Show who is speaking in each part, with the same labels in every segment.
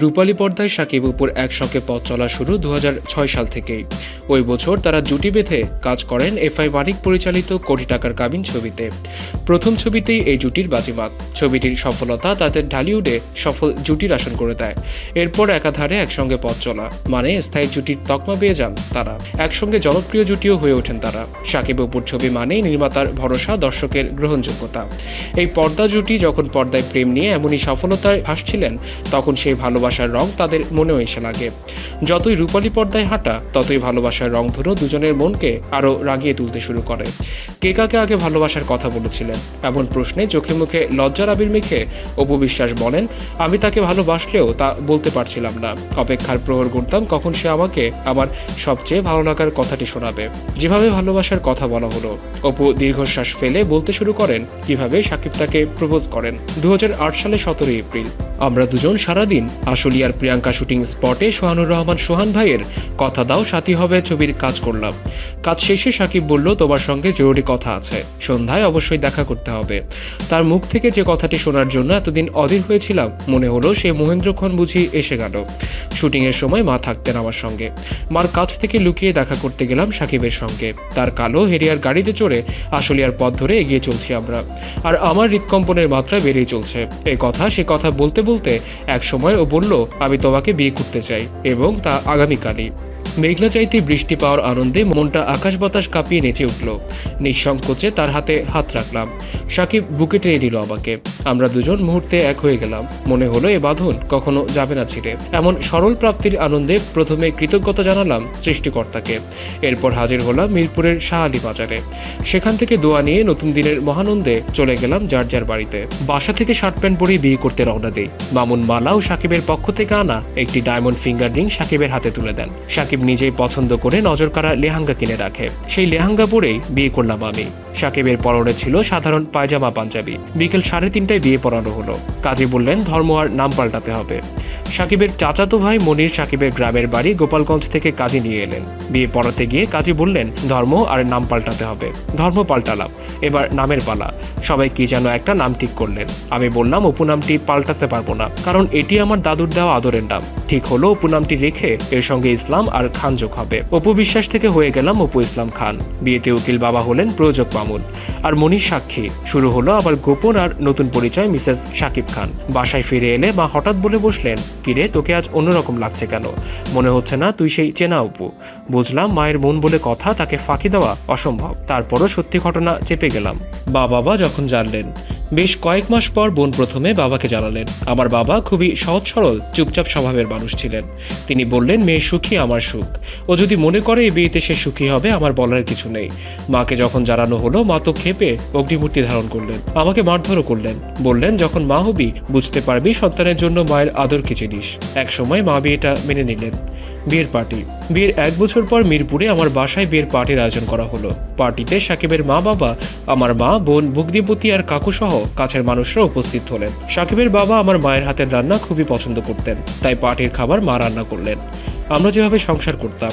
Speaker 1: রূপালী পর্দায় সাকিব উপর একসঙ্গে পথ চলা শুরু দু হাজার ছয় সাল থেকেই। ওই বছর তারা জুটি বেঁধে কাজ করেন এফআই মানিক পরিচালিত কোটি টাকার কাবিন ছবিতে। প্রথম ছবিতেই এই জুটির বাজিমাত। ছবিটির সফলতা তাদের ঢালিউডে সফল জুটির আসন করে দেয়। এরপর একাধারে একসঙ্গে পথ চলা মানে স্থায়ী জুটির তকমা পেয়ে যান তারা। একসঙ্গে জনপ্রিয় জুটিও হয়ে ওঠেন তারা। সাকিব অপুর ছবি মানেই নির্মাতার ভরসা, দর্শকের গ্রহণযোগ্যতা। এই পর্দা জুটি যখন পর্দায় প্রেম নিয়ে এমনই সফলতায় ভাসছিলেন, তখন সেই ভালোবাসার রং তাদের মনেও এসে লাগে। যতই রূপালী পর্দায় হাঁটা, ততই ভালোবাসার রং ধরো দুজনের মনকে আরও রাগিয়ে তুলতে শুরু করে। কে কাকে আগে ভালোবাসার কথা বলেছিলেন? এমন প্রশ্নে চোখে মুখে লজ্জার আবির মেখে অপু বিশ্বাস বলেন, আমি তাকে ভালোবাসলেও তা বলতে পারছিলাম না। অপেক্ষার প্রহর করতাম কখন সে আমাকে আমার সবচেয়ে ভালো লাগার কথাটি শোনাবে। যেভাবে ভালোবাসার কথা বলা হলো, অপু দীর্ঘশ্বাস ফেলে বলতে শুরু করেন, কীভাবে সাকিব তাকে প্রপোজ করেন? দু সালে সতেরোই এপ্রিল। আমরা দুজন সারাদিন আশুলিয়ার প্রিয়াঙ্কা শুটিং স্পটে সোহানুর রহমান সোহান ভাইয়ের কথা দাও, সাথী হবে ছবির কাজ করলাম। কাজ শেষে সাকিব বলল, তোমার সঙ্গে জরুরি কথা আছে। সন্ধ্যায় অবশ্যই দেখা করতে হবে। তার মুখ থেকে যে কথাটি শোনার জন্য এতদিন অধীর হয়েছিলাম, মনে হলো সে মহেন্দ্রক্ষণ বুঝি এসে গেল। শুটিংয়ের সময় মা থাকতেন আমার সঙ্গে। মার কাছ থেকে লুকিয়ে দেখা করতে গেলাম সাকিবের সঙ্গে। তার কালো হেরিয়ার গাড়িতে চড়ে আশুলিয়ার পথ ধরে এগিয়ে চলছি আমরা। আর আমার হৃদকম্পনের মাত্রা বেড়েই চলছে। এই কথা, সে কথা বলতে বলতে এক সময় ও বলল, আমি তোমাকে বিয়ে করতে চাই এবং তা আগামীকালই। মেঘলা চাইতে বৃষ্টি পাওয়ার আনন্দে মনটা আকাশ বাতাস কাঁপিয়ে নেচে উঠল। নিঃসংকোচে তার হাতে হাত রাখলাম। সাকিব বুকে টেনে নিল আমাকে। আমরা দুজন মুহূর্তে এক হয়ে গেলাম। মনে হলো এ বাঁধন কখনো যাবে না ছিঁড়ে। এমন সরল প্রাপ্তির আনন্দে প্রথমে কৃতজ্ঞতা জানালাম সৃষ্টিকর্তাকে। এরপর হাজির হলাম মিরপুরের শাহালি বাজারে। সেখান থেকে দোয়া নিয়ে নতুন দিনের মহানন্দে চলে গেলাম যার যার বাড়িতে। বাসা থেকে শার্ট প্যান্ট পরেই বিয়ে করতে রওনা দেই। মামুন মালা ও সাকিবের পক্ষ থেকে আনা একটি ডায়মন্ড ফিঙ্গার রিং সাকিবের হাতে তুলে দেন। সাকিব নিজেই পছন্দ করে নজর কাড়া লেহাঙ্গা কিনে রাখে। সেই লেহাঙ্গা পরেই বিয়ে করলাম আমি। সাকিবের পরনে ছিল সাধারণ পায়জামা পাঞ্জাবি। বিকেল সাড়ে তিনটায় বিয়ে পড়ানো হলো। কাজী বললেন, ধর্ম আর নাম পাল্টাতে হবে। সাকিবের চাচাতো ভাই মনির সাকিবের গ্রামের বাড়ি গোপালগঞ্জ থেকে কাজী নিয়ে এলেন। বিয়ে পড়াতে গিয়ে কাজী বললেন, ধর্ম আর নাম পাল্টাতে হবে। ধর্ম পাল্টালাম। এবার নামের পালা। সবাই কি যেন একটা নাম ঠিক করলেন। আমি বললাম, অপু নামটি পাল্টাতে পারব না, কারণ এটি আমার দাদুর দেওয়া আদরের নাম। ঠিক হলো, অপু নামটি রেখে এর সঙ্গে ইসলাম আর খান যোগ হবে। অপু বিশ্বাস থেকে হয়ে গেলাম অপু ইসলাম খান। বিয়েতে উকিল বাবা হলেন প্রযোজক মামুন আর মনির সাক্ষী। শুরু হলো আবার গোপন আর নতুন পরিচয় মিসেস শাকিব খান। বাসায় ফিরে এলে মা হঠাৎ বলে বসলেন, কিরে, তোকে আজ অন্যরকম লাগছে কেন? মনে হচ্ছে না তুই সেই চেনা অপু। বুঝলাম মায়ের মন বলে কথা তাকে ফাঁকি দেওয়া অসম্ভব। তারপরও সত্যি ঘটনা চেপে গেলাম। বা, বাবা, যখন জানলেন বেশ কয়েক মাস পর বোন প্রথমে বাবাকে জানালেন। আমার বাবা খুবই সহজ সরল, চুপচাপ স্বভাবের মানুষ ছিলেন। তিনি বললেন, মেয়ে সুখী আমার সুখ। ও যদি মনে করে এই বিয়েতে সে সুখী হবে, আমার বলার কিছু নেই। মাকে যখন জানানো হলো, মা তো খেপে অগ্নিমূর্তি ধারণ করলেন। আমাকে মারধরও করলেন। বললেন, যখন মা হবি, বুঝতে পারবি সন্তানের জন্য মায়ের আদর কি জিনিস? এক সময় মা বিয়েটা মেনে নিলেন। বিয়ের পার্টি। বিয়ের এক বছর পর মিরপুরে আমার বাসায় বিয়ের পার্টির আয়োজন করা হলো। পার্টিতে সাকিবের মা বাবা আমার মা, বোন বুগদিপতি আর কাকু সহ কাছের মানুষরা উপস্থিত হলেন। সাকিবের বাবা আমার মায়ের হাতের রান্না খুবই পছন্দ করতেন, তাই পার্টির খাবার মা রান্না করলেন। আমরা যেভাবে সংসার করতাম,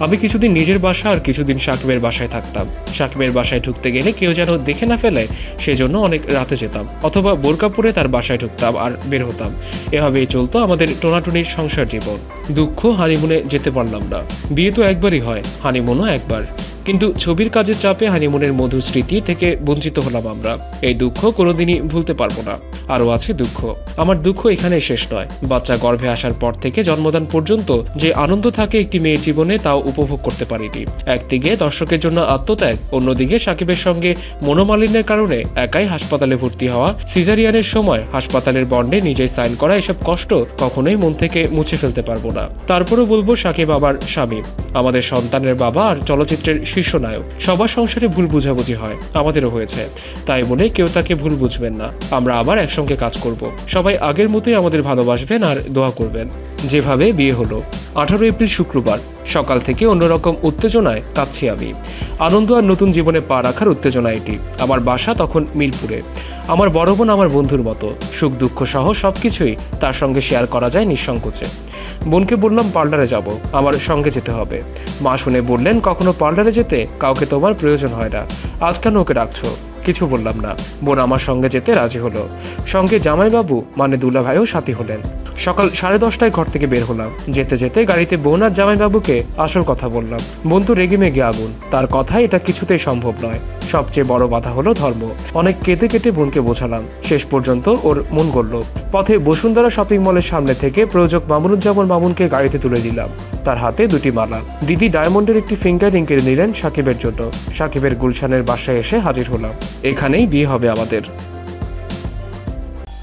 Speaker 1: আমি কিছুদিন নিজের বাসা আর কিছুদিন সাকিবের বাসায় থাকতাম। সাকিবের বাসায় ঢুকতে গেলে কেউ যেন দেখে না ফেলে, সেজন্য অনেক রাতে যেতাম, অথবা বোরকা পরে তার বাসায় ঢুকতাম আর বের হতাম। এভাবেই চলতো আমাদের টোনাটুনির সংসার জীবন। দুঃখ, হানিমুনে যেতে পারলাম না। বিয়ে তো একবারই হয়, হানিমুনও একবার। কিন্তু ছবির কাজের চাপে হানিমুনের মধুর স্মৃতি থেকে বঞ্চিত হলাম আমরা। এই দুঃখ কোনোদিনই ভুলতে পারব না। আরও আছে দুঃখ। আমার দুঃখ এখানেই শেষ নয়। বাচ্চা গর্ভে আসার পর থেকে জন্মদান পর্যন্ত যে আনন্দ থাকে একটি মেয়ের জীবনে তাও উপভোগ করতে পারিনি। একদিকে দর্শকের জন্য আত্মত্যাগ, অন্যদিকে সাকিবের সঙ্গে মনোমালিন্যের কারণে একাই হাসপাতালে ভর্তি হওয়া, সিজারিয়ানের সময় হাসপাতালের বন্ডে নিজেই সাইন করা এসব কষ্ট কখনোই মন থেকে মুছে ফেলতে পারব না। তারপরও বলব সাকিব আবার স্বামী। আমাদের সন্তানের বাবা আর চলচ্চিত্রের শীর্ষ নায়ক। সবার সংসারে ভুল বুঝাবুঝি হয় আমাদেরও হয়েছে। তাই বলে কেউ তাকে ভুল বুঝবেন না। আমরা আবার একসঙ্গে কাজ করব। সবাই আগের মতোই আমাদের ভালোবাসবেন আর দোয়া করবেন। যেভাবে বিয়ে হলো আঠারো এপ্রিল শুক্রবার, সকাল থেকে অন্যরকম উত্তেজনায় কাঁদছি আমি। আনন্দ আর নতুন জীবনে পা রাখার উত্তেজনা এটি। আমার বাসা তখন মিরপুরে। আমার বড় বোন আমার বন্ধুর মতো। সুখ দুঃখ সহ সবকিছুই তার সঙ্গে শেয়ার করা যায় নিঃসংকোচে। বোনকে বললাম পার্লারে যাব, আমার সঙ্গে যেতে হবে। মা শুনে বললেন, কখনো পার্লারে যেতে? কাউকে তোমার প্রয়োজন হয় না। আজ কেন ওকে ডাকছো? কিছু বললাম না। বোন আমার সঙ্গে যেতে রাজি হলো। সঙ্গে জামাইবাবু মানে দুলাভাইও সাথী হলেন। সকাল সাড়ে দশটায় ঘর থেকে বের হলাম। যেতে যেতে গাড়িতে বোন আর জামাইবাবুকে আসল কথা বললাম। বন্ধু রেগে মেগে আগুন। তার কথায় এটা কিছুতেই সম্ভব নয়। সবচেয়ে বড় বাধা হলো ধর্ম। অনেক কেটে কেটে বোনকে বোঝালাম। শেষ পর্যন্ত ওর মন গড়ল। পথে বসুন্ধরা শপিং মলের সামনে থেকে প্রযোজক মামুনুজ্জামান মামুনকে গাড়িতে তুলে দিলাম। তার হাতে দুটি মালা। দিদি ডায়মন্ডের একটি ফিঙ্গার রিং কিনে নিলেন সাকিবের জন্য। সাকিবের গুলশানের বাসায় এসে হাজির হলাম। এখানেই বিয়ে হবে আমাদের।